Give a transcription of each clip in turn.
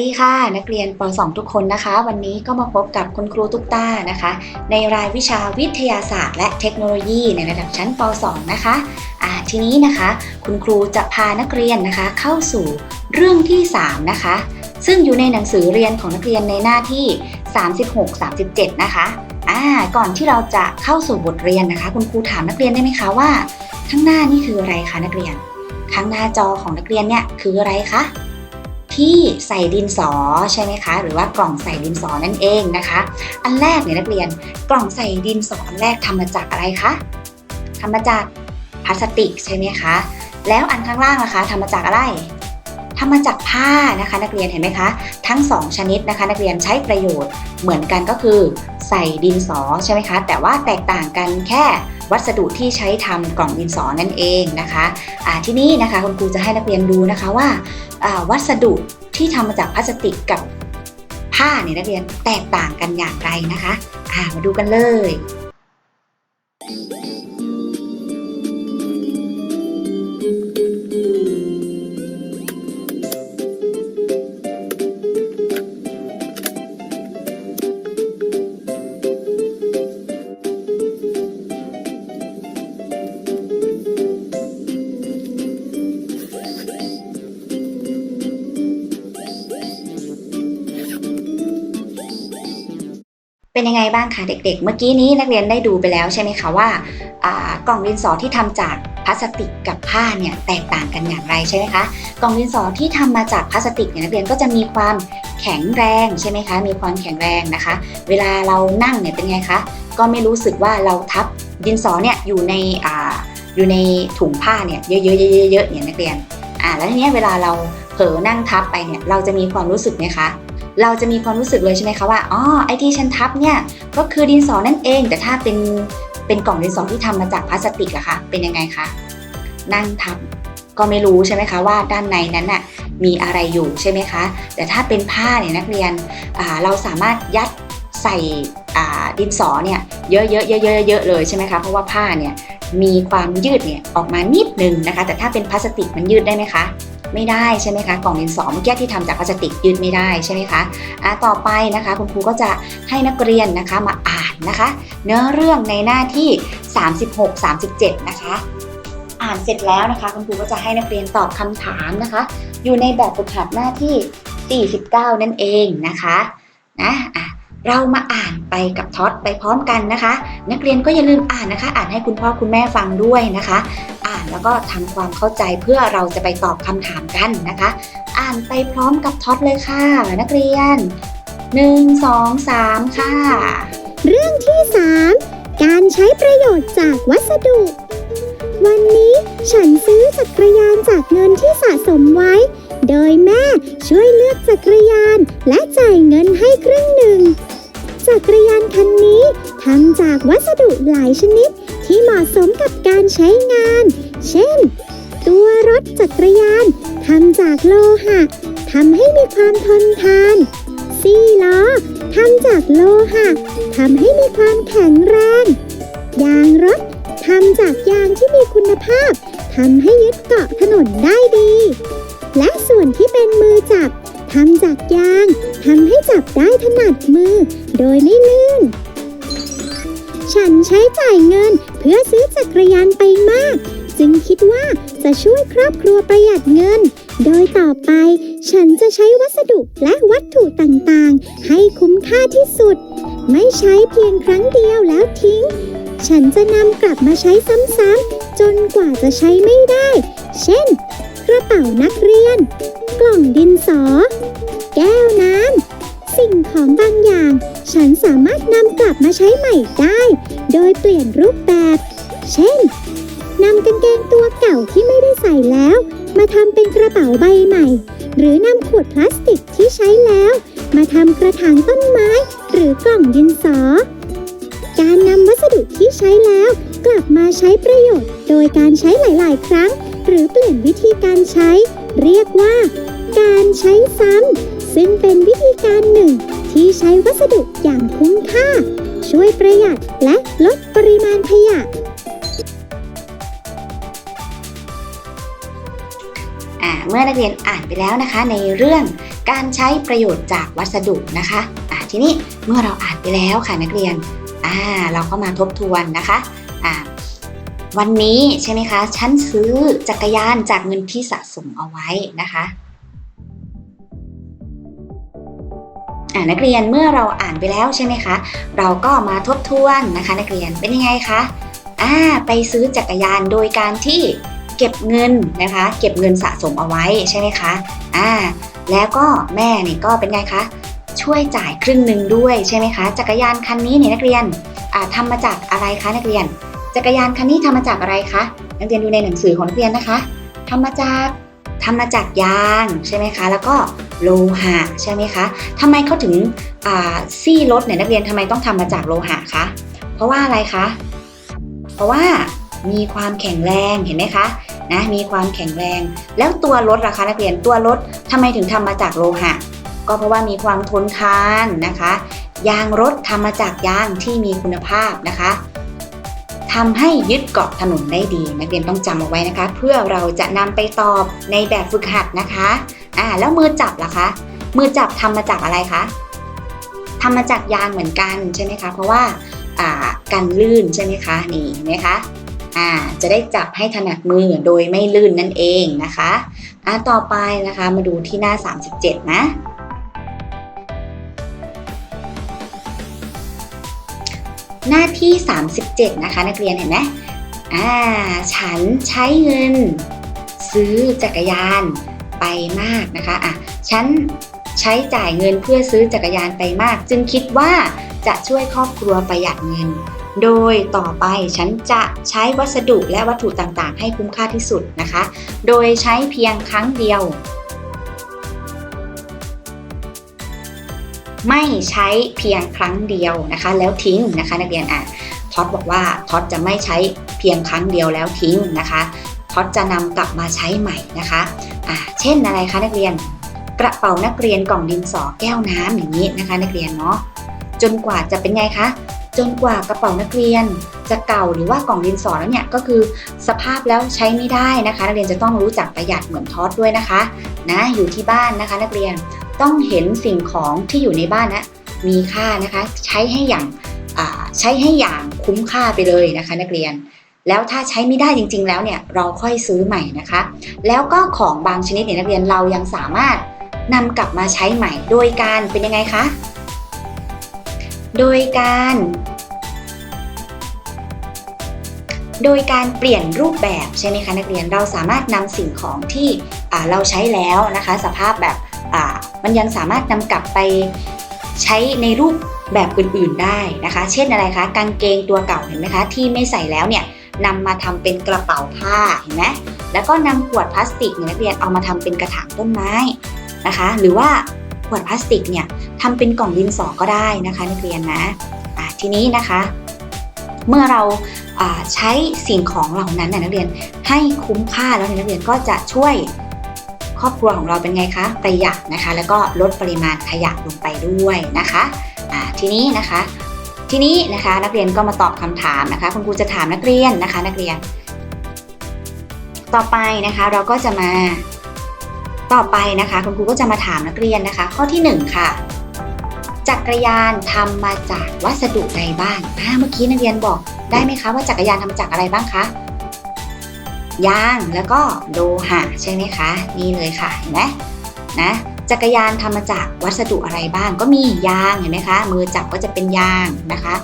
ดีค่ะ นักเรียนป .2 ทุกคนนะคะ วันนี้ก็มาพบกับคุณครูตุ๊กตานะคะ ในรายวิชาวิทยาศาสตร์และเทคโนโลยีในระดับชั้นป .2 นะคะอ่าทีนี้นะคะ คุณครูจะพานักเรียนนะคะ เข้าสู่เรื่องที่ 3 นะคะ ซึ่งอยู่ในหนังสือเรียนของนักเรียนในหน้าที่ 36-37 นะคะอ่าก่อนที่เราจะเข้าสู่บทเรียนนะคะ คุณครูถามนักเรียนได้ไหมคะว่า ข้างหน้านี่คืออะไรคะนักเรียน ข้างหน้าจอของนักเรียนเนี่ยคืออะไรคะ ที่ใส่ดินสอใช่ไหมคะ หรือว่ากล่องใส่ดินสอนั่นเองนะคะ อันแรกเนี่ยนักเรียนกล่องใส่ดินสออันแรกทำมาจากอะไรคะทำมาจากพลาสติกใช่ไหมคะ แล้วอันข้างล่างนะคะทำมาจากอะไรทำมาจากผ้านะคะ นักเรียนเห็นไหมคะ ทั้งสองชนิดนะคะ นักเรียนใช้ประโยชน์เหมือนกันก็คือ ใส่ดินสอใช่ไหมคะ แต่ว่าแตกต่างกันแค่ วัสดุที่ใช้ทำกล่องดินสอนั่นเองนะคะะที่นี้นะคะคุณครูจะให้นักเรียนดูนะคะว่าวัสดุที่ทำมาจากพลาสติกกับผ้าเนี่ยนักเรียนแตกต่างกันอย่างไรนะคะมาดูกันเลย เป็นยังไงบ้างคะเด็ก ๆ เมื่อกี้นี้นักเรียนได้ดูไปแล้วใช่ไหมคะว่ากล่องดินสอที่ทำจากพลาสติกกับผ้าเนี่ยแตกต่างกันอย่างไรใช่ไหมคะ กล่องดินสอที่ทำมาจากพลาสติกเนี่ยนักเรียนก็จะมีความแข็งแรงใช่ไหมคะ มีความแข็งแรงนะคะ เวลาเรานั่งเนี่ยเป็นไงคะ ก็ไม่รู้สึกว่าเราทับดินสอเนี่ยอยู่ในออยู่ในถุงผ้าเนี่ยเยอะๆๆๆๆเนี่ยนักเรียน อ่าแล้วทีนี้เวลาเราเผลอนั่งทับไปเนี่ยเราจะมีความรู้สึกไหมคะ เราจะมีความรู้สึกเลยใช่ไหมคะว่าอ๋อไอที่ฉันทับเนี่ยก็คือดินสอนั่นเอง แต่ถ้าเป็นเป็นกล่องดินสอที่ทำมาจากพลาสติกอะคะเป็นยังไงคะนั่งทับก็ไม่รู้ใช่ไหมคะว่าด้านในนั้นน่ะมีอะไรอยู่ใช่ไหมคะ แต่ถ้าเป็นผ้าเนี่ยนักเรียนเราสามารถยัดใส่ดินสอเนี่ยเยอะๆเยอะๆเยอะๆเลยใช่ไหมคะเพราะว่าผ้าเนี่ยมีความยืดเนี่ยออกมานิดนึงนะคะ แต่ถ้าเป็นพลาสติกมันยืดได้ไหมคะ ไม่ได้ใช่ไหมคะกล่องดินสอเมื่อกี้ที่ทำจากพลาสติกยืดไม่ได้ใช่ไหมคะอะต่อไปนะคะ คุณครูก็จะให้นักเรียนนะคะมาอ่านนะคะ เนื้อเรื่องในหน้าที่ 36 37 นะคะ อ่านเสร็จแล้วนะคะ คุณครูก็จะให้นักเรียนตอบคำถามนะคะ อยู่ในแบบฝึกหัดหน้าที่ 49 นั่นเองนะคะนะอะ เรามาอ่านไปกับท็อตไปพร้อมกันนะคะ นักเรียนก็อย่าลืมอ่านนะคะ อ่านให้คุณพ่อคุณแม่ฟังด้วยนะคะ อ่านแล้วก็ทำความเข้าใจเพื่อเราจะไปตอบคำถามกันนะคะ อ่านไปพร้อมกับท็อตเลยค่ะ นักเรียน 1 2 3 ค่ะ เรื่องที่ 3 การใช้ประโยชน์จากวัสดุ วันนี้ฉันซื้อจักรยานจากเงินที่สะสมไว้ โดยแม่ช่วยเลือกจักรยานและจ่ายเงินให้ครึ่งหนึ่ง ทำจากวัสดุหลายชนิดที่เหมาะสมกับการใช้งาน เช่น ตัวรถจักรยานทำจากโลหะทำให้มีความทนทานสี่ล้อทำจากโลหะทำให้มีความแข็งแรง ยางรถทำจากยางที่มีคุณภาพทำให้ยึดเกาะถนนได้ดี และส่วนที่เป็นมือจับทำจากยางทำให้จับได้ถนัดมือโดยไม่ลื่น ฉันใช้จ่ายเงินเพื่อซื้อจักรยานไปมาก จึงคิดว่าจะช่วยครอบครัวประหยัดเงิน โดยต่อไป ฉันจะใช้วัสดุและวัตถุต่างๆ ให้คุ้มค่าที่สุด ไม่ใช้เพียงครั้งเดียวแล้วทิ้ง ฉันจะนำกลับมาใช้ซ้ำๆจนกว่าจะใช้ไม่ได้ เช่น กระเป๋านักเรียน กล่องดินสอ แก้วน้ำ สิ่งของบางอย่าง ฉันสามารถนำกลับมาใช้ใหม่ได้ โดยเปลี่ยนรูปแบบ เช่นนำกางเกงตัวเก่าที่ไม่ได้ใส่แล้ว มาทำเป็นกระเป๋าใบใหม่ หรือนำขวดพลาสติกที่ใช้แล้ว มาทำกระถางต้นไม้ หรือกล่องดินสอ การนำวัสดุที่ใช้แล้ว กลับมาใช้ประโยชน์ โดยการใช้หลาย ๆ ครั้ง หรือเปลี่ยนวิธีการใช้ เรียกว่า การใช้ซ้ำซึ่งเป็นวิ ธีการหนึ่ง ที่ใช้วัสดุอย่างคุ้มค่า ช่วยประหยัดและลดปริมาณขยะอ่าเมื่อนักเรียนอ่านไปแล้วนะคะ ในเรื่องการใช้ประโยชน์จากวัสดุนะคะอ่าทีนี้เมื่อเราอ่านไปแล้วค่ะนักเรียนอ่าเราก็มาทบทวนนะคะอ่าวันนี้ใช่ไหมคะ ฉันซื้อจักรยานจากเงินที่สะสมเอาไว้นะคะ นักเรียนเมื่อเราอ่านไปแล้วใช่ไหมคะ เราก็มาทบทวนนะคะ นักเรียนเป็นยังไงคะอ่าไปซื้อจักรยานโดยการที่เก็บเงินนะคะ เก็บเงินสะสมเอาไว้ใช่ไหมคะอ่าแล้วก็แม่เนี่ยก็เป็นไงคะ ช่วยจ่ายครึ่งหนึ่งด้วยใช่ไหมคะ จักรยานคันนี้เนี่ยนักเรียนอ่าทำมาจากอะไรคะนักเรียน จักรยานคันนี้ทำมาจากอะไรคะนักเรียนดูในหนังสือของนักเรียนนะคะทำมาจากทำมาจากยางใช่ไหมคะ แล้วก็ โลหะใช่ไหมคะทำไมเขาถึงซี่รถเนี่ยนักเรียนทำไมต้องทำมาจากโลหะคะ เพราะว่าอะไรคะ เพราะว่ามีความแข็งแรงเห็นไหมคะนะมีความแข็งแรง แล้วตัวรถล่ะคะนักเรียนตัวรถทำไมถึงทำมาจากโลหะ ก็เพราะว่ามีความทนทานนะคะ ยางรถทำมาจากยางที่มีคุณภาพนะคะทำให้ยึดเกาะถนนได้ดี นักเรียนต้องจำเอาไว้นะคะ เพื่อเราจะนำไปตอบในแบบฝึกหัดนะคะ อ่าแล้วมือจับล่ะคะ มือจับทำมาจากอะไรคะทำมาจากยางเหมือนกันใช่ไหมคะ เพราะว่าอ่ากันลื่นใช่ไหมคะนี่เห็นไหมคะอ่าจะได้จับให้ถนัดมือโดยไม่ลื่นนั่นเองนะคะอ่าต่อไปนะคะมาดูที่หน้า 37 นะหน้าที่ 37 นะคะ นักเรียนเห็นไหมอ่า ฉันใช้เงิน ซื้อจักรยาน ไปมากนะคะอะฉันใช้จ่ายเงินเพื่อซื้อจักรยานไปมาก จึงคิดว่าจะช่วยครอบครัวประหยัดเงิน โดยต่อไปฉันจะใช้วัสดุและวัตถุต่างๆ ให้คุ้มค่าที่สุดนะคะ โดยใช้เพียงครั้งเดียว ไม่ใช้เพียงครั้งเดียวนะคะ แล้วทิ้งนะคะนักเรียนอะท็อตบอกว่าท็อตจะไม่ใช้เพียงครั้งเดียวแล้วทิ้งนะคะท็อตจะนำกลับมาใช้ใหม่นะคะ อะเช่นอะไรคะนักเรียน กระเป๋านักเรียนกล่องดินสอแก้วน้ำอย่างนี้นะคะ นักเรียนเนาะจนกว่าจะเป็นไงคะ จนกว่ากระเป๋านักเรียนจะเก่าหรือว่ากล่องดินสอแล้วเนี่ยก็คือสภาพแล้วใช้ไม่ได้นะคะ นักเรียนจะต้องรู้จักประหยัดเหมือนทอดด้วยนะคะนะอยู่ที่บ้านนะคะ นักเรียนต้องเห็นสิ่งของที่อยู่ในบ้านนะมีค่านะคะ ใช้ให้อย่างใช้ให้อย่างคุ้มค่าไปเลยนะคะ นักเรียน แล้วถ้าใช้ไม่ได้จริง ๆ แล้วเนี่ยเราค่อยซื้อใหม่นะคะ แล้วก็ของบางชนิดเนี่ยนักเรียนเรายังสามารถนำกลับมาใช้ใหม่ โดยการเป็นยังไงคะ โดยการ โดยการเปลี่ยนรูปแบบใช่ไหมคะนักเรียนเราสามารถนำสิ่งของที่เราใช้แล้วนะคะ สภาพแบบมันยังสามารถนำกลับไปใช้ในรูปแบบอื่นๆได้นะคะ เช่นอะไรคะ กางเกงตัวเก่าเห็นไหมคะ ที่ไม่ใส่แล้วเนี่ย นำมาทำเป็นกระเป๋าผ้าเห็นไหมแล้วก็นำขวดพลาสติกเนี่ยนักเรียนเอามาทำเป็นกระถางต้นไม้นะคะ หรือว่าขวดพลาสติกเนี่ยทำเป็นกล่องดินสอก็ได้นะคะนักเรียนนะะทีนี้นะคะ เมื่อเราใช้สิ่งของเหล่านั้นน่ะนักเรียนให้คุ้มค่าแล้วนักเรียนก็จะช่วยครอบครัวของเราเป็นไงคะประหยัดนะคะ แล้วก็ลดปริมาณขยะลงไปด้วยนะคะะทีนี้นะคะ ทีนี้นะคะนักเรียนก็มาตอบคำถามนะคะ คุณครูจะถามนักเรียนนะคะ นักเรียน ต่อไปนะคะเราก็จะมาต่อไปนะคะ คุณครูก็จะมาถามนักเรียนนะคะ ข้อที่ 1 ค่ะ จักรยานทำมาจากวัสดุใดบ้างอ่าเมื่อกี้นักเรียนบอกได้ไหมคะว่าจักรยานทำมาจากอะไรบ้างคะยางแล้วก็โลหะใช่ไหมคะ นี่เลยค่ะเห็นไหมนะ จักรยานทำมาจากวัสดุอะไรบ้าง ก็มียางเห็นไหมคะ มือจับก็จะเป็นยางนะคะ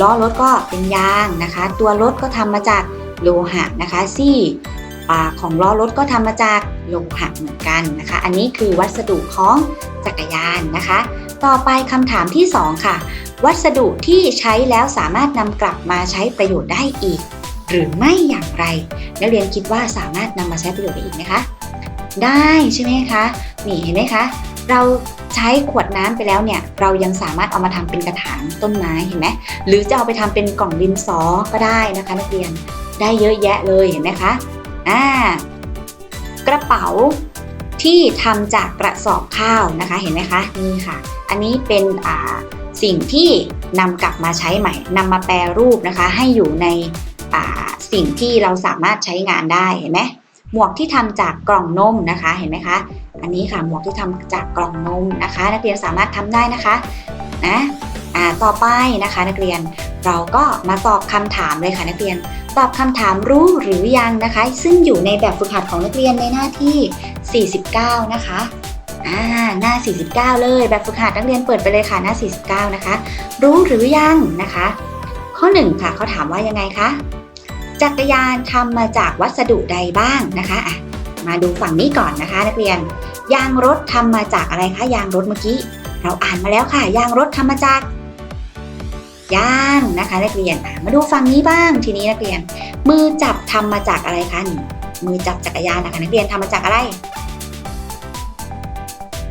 ล้อรถก็เป็นยางนะคะ ตัวรถก็ทำมาจากโลหะนะคะซี่ของล้อรถก็ทำมาจากโลหะเหมือนกันนะคะ อันนี้คือวัสดุของจักรยานนะคะ ต่อไปคำถามที่ 2 ค่ะ วัสดุที่ใช้แล้วสามารถนำกลับมาใช้ประโยชน์ได้อีก หรือไม่อย่างไร นักเรียนคิดว่าสามารถนำมาใช้ประโยชน์ได้อีกไหมคะ ได้ใช่ไหมคะนี่เห็นไหมคะ เราใช้ขวดน้ำไปแล้วเนี่ย เรายังสามารถเอามาทำเป็นกระถางต้นไม้เห็นไหมหรือจะเอาไปทำเป็นกล่องดินสอก็ได้นะคะ นักเรียนได้เยอะแยะเลยเห็นไหมคะอ่ากระเป๋าที่ทำจากกระสอบข้าวนะคะเห็นไหมคะนี่ค่ะ อันนี้เป็นอ่าสิ่งที่นำกลับมาใช้ใหม่นำมาแปรรูปนะคะ ให้อยู่ในอ่าสิ่งที่เราสามารถใช้งานได้เห็นไหม หมวกที่ทำจากกล่องนมนะคะ เห็นไหมคะ อันนี้ค่ะหมวกที่ทำจากกล่องนมนะคะ นักเรียนสามารถทำได้นะคะนะอ่าต่อไปนะคะนักเรียนเราก็มาตอบคำถามเลยค่ะนักเรียน ตอบคำถามรู้หรือยังนะคะ ซึ่งอยู่ในแบบฝึกหัดของนักเรียนในหน้าที่ 49 นะคะอ่าหน้า 49 เลย แบบฝึกหัดนักเรียนเปิดไปเลยค่ะหน้า 49 นะคะ รู้หรือยังนะคะ ข้อ 1 ค่ะเขาถามว่ายังไงคะ จักรยานทำมาจากวัสดุใดบ้างนะคะอะมาดูฝั่งนี้ก่อนนะคะนักเรียน ยางรถทำมาจากอะไรคะยางรถเมื่อกี้ เราอ่านมาแล้วค่ะ ยางรถทำมาจากยางนะคะนักเรียนมาดูฝั่งนี้บ้างทีนี้นักเรียน มือจับทำมาจากอะไรคะนี่มือจับจักรยานนะคะนักเรียนทำมาจากอะไร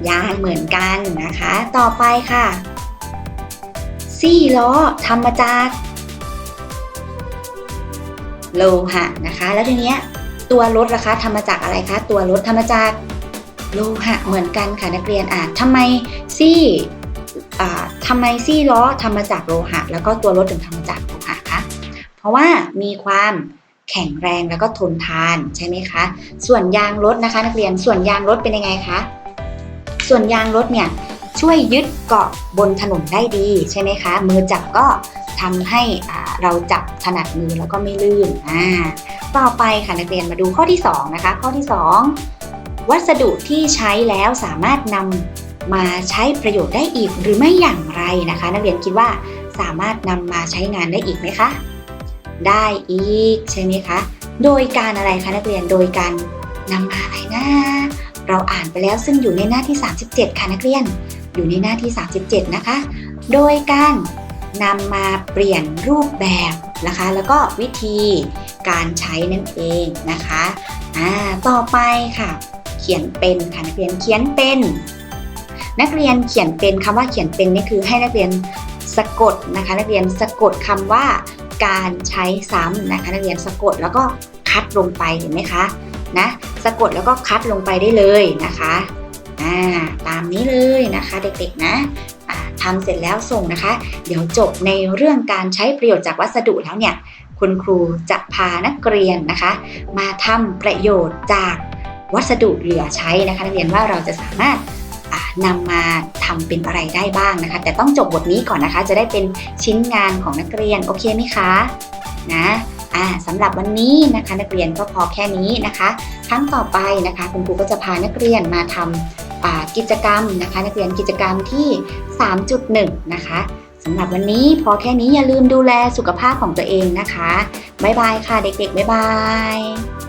ยางเหมือนกันนะคะ ต่อไปค่ะ ซี่ล้อทำมาจาก โลหะนะคะ แล้วทีเนี้ยตัวรถล่ะคะทำมาจากอะไรคะ ตัวรถทำมาจากโลหะเหมือนกันค่ะนักเรียนอะทำไมซี่ทำไมซี่ล้อทำมาจากโลหะ แล้วก็ตัวรถถึงทำมาจากโลหะคะเพราะว่ามีความแข็งแรงแล้วก็ทนทานใช่ไหมคะ ส่วนยางรถนะคะ นักเรียนส่วนยางรถเป็นยังไงคะส่วนยางรถเนี่ยช่วยยึดเกาะบนถนนได้ดีใช่ไหมคะ มือจับก็ ทำให้เราจับถนัดมือแล้วก็ไม่ลื่นอ่าต่อไปค่ะนักเรียนมาดูข้อที่สองนะคะ ข้อที่สองวัสดุที่ใช้แล้วสามารถนำมาใช้ประโยชน์ได้อีกหรือไม่อย่างไรนะคะ นักเรียนคิดว่าสามารถนำมาใช้งานได้อีกไหมคะได้อีกใช่ไหมคะ โดยการอะไรคะนักเรียนโดยการนำมาอะไรนะเราอ่านไปแล้วซึ่งอยู่ในหน้าที่ 37 ค่ะนักเรียน อยู่ในหน้าที่ 37 นะคะ โดยการ นำมาเปลี่ยนรูปแบบนะคะ แล้วก็วิธีการใช้นั่นเองนะคะอ่าต่อไปค่ะ เขียนเป็นค่ะนักเรียนเขียนเป็น นักเรียนเขียนเป็นคำว่าเขียนเป็นนี่คือให้นักเรียนสะกดนะคะ นักเรียนสะกดคำว่าการใช้ซ้ำนะคะ นักเรียนสะกดแล้วก็คัดลงไปเห็นไหมคะนะสะกดแล้วก็คัดลงไปได้เลยนะคะอ่าตามนี้เลยนะคะเด็กๆนะ อ่าทำเสร็จแล้วส่งนะคะ เดี๋ยวจบในเรื่องการใช้ประโยชน์จากวัสดุแล้วเนี่ย คุณครูจะพานักเรียนนะคะ มาทำประโยชน์จากวัสดุเหลือใช้นะคะ นักเรียนว่าเราจะสามารถนำมาทำเป็นอะไรได้บ้างนะคะ แต่ต้องจบบทนี้ก่อนนะคะ จะได้เป็นชิ้นงานของนักเรียนโอเคไหมคะนะอ่าสำหรับวันนี้นะคะนักเรียนก็พอแค่นี้นะคะ ครั้งต่อไปนะคะ คุณครูก็จะพานักเรียนมาทำ กิจกรรมนะคะนักเรียนกิจกรรมที่ 3.1 นะคะสำหรับวันนี้พอแค่นี้อย่าลืมดูแลสุขภาพของตัวเองนะคะ บ๊ายบายค่ะเด็กๆ บ๊ายบาย